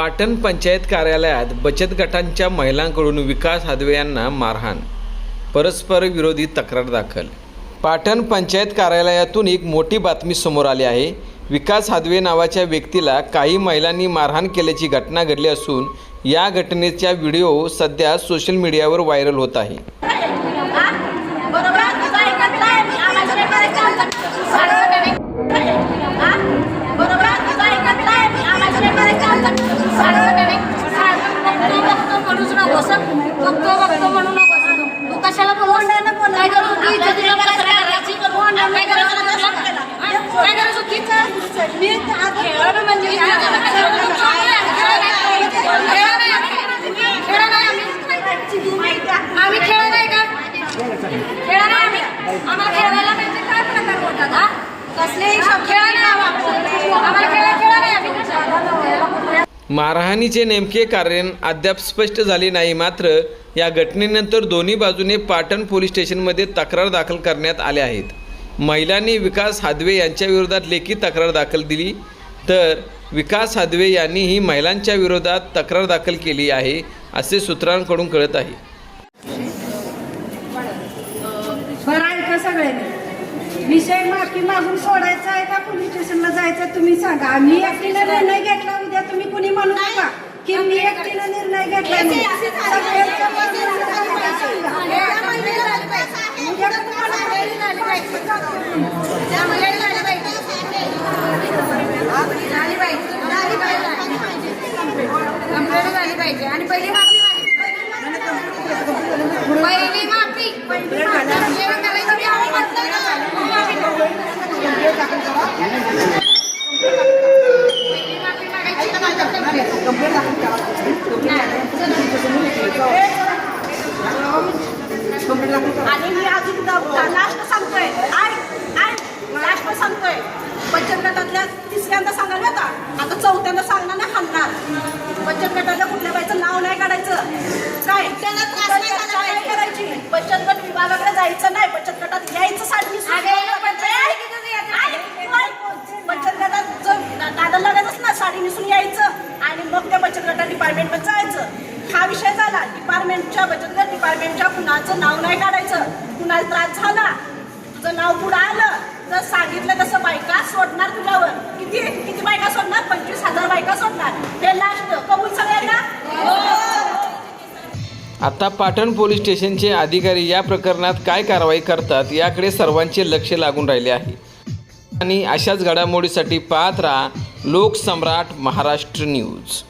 पाटण पंचायत कार्यालयात बचत गटांच्या महिलांकडून विकास हादवे यांना मारहाण. परस्पर विरोधी तक्रार दाखल. पाटण पंचायत कार्यालयातून एक मोठी बातमी समोर आली आहे. विकास हादवे नावाच्या व्यक्तीला काही महिलांनी मारहाण केल्याची घटना घडली असून या घटनेचा व्हिडिओ सध्या सोशल मीडियावर व्हायरल होत आहे बरोबर तुझं ऐकत नाही मी आम्हाला नाही करायचं आमचं. हा? बरोबर तुझं ऐकत नाही मी आम्हाला नाही करायचं आमचं. बघतो बघतो म्हणूच नकोस बघतो बघतो म्हणू नकोस तू. कशाला बोलवून काय करू? होती तुझ्या मला करायची? काय करायचं तुला? हा? काय करायचं होती मी आता खेळणं म्हणजे खेळणं नाही आम्ही. खेळणं नाही आम्ही. आम्ही खेळ नाही का? खेळ नाही आम्ही आम्हाला खेळायला म्हणजे काय प्रकार बोलतात हा? कसलेही खेळ नाही आम्हाला आम्हाला खेळ खेळ नाही आम्ही मारहाणीचे नेमके कारण अद्याप स्पष्ट झाले नाही मात्र या घटनेनंतर दोन्ही बाजूने पाटण पोलीस स्टेशनमध्ये तक्रार दाखल करण्यात आल्या आहेत. महिलांनी विकास हादवे यांच्या विरोधात लेखी तक्रार दाखल दिली तर विकास हादवे यांनीही महिलांच्या विरोधात तक्रार दाखल केली आहे असे सूत्रांकडून कळत आहे. विषय माफी मागून सोडायचा आहे का? पोलीस स्टेशनला जायचं तुम्ही सांगा. आम्ही निर्णय घेतला कुणी म्हणू नका की मी एकटीनं निर्णय घेतला नाही. सगळ्यांचा निर्णय सांगा. उद्या तुम्हाला कंप्लेंट झाली पाहिजे. आणि पहिली माफी. पहिली माफी जेवण करायचं बी आम्ही म्हणतो ना. पहिली माफी मागायची तर नंतर आणि मी अजून लास्ट सांगतोय. आय आय लास्ट सांगतोय. बचत गटातल्या तिसऱ्यांदा सांगायला होता आता चौथ्यांदा सांगणार नाही हाणणार. बचत गटातल्या कुठल्या बाईचं नाव नाही काढायचं. काय? त्याला त्रास नाही करायची. बचत गट विभागाकडे जायचं नाही. बचत गटात यायचं साडणी गटात डिपार्टमेंटमध्ये जायचं. हा विषय झाला. डिपार्टमेंटच्या बचत गट डिपार्टमेंटच्या कुणाचं नाव नाही काढायचं. कुणाला त्रास झाला? तुझं नाव पुढं आलं. तर सांगितलं तसं बायका सोडणार तुझ्यावर. किती किती बायका सोडणार? पंचवीस हजार बायका सोडणार. हे लास्ट कबूल सगळ्यांना? आता पाटण पोलीस स्टेशनचे अधिकारी या प्रकरणात काय कारवाई करतात याकडे सर्वांचे लक्ष लागून राहिले आहे. आणि अशाच घडामोडीसाठी पाहत राहा लोकसम्राट महाराष्ट्र न्यूज.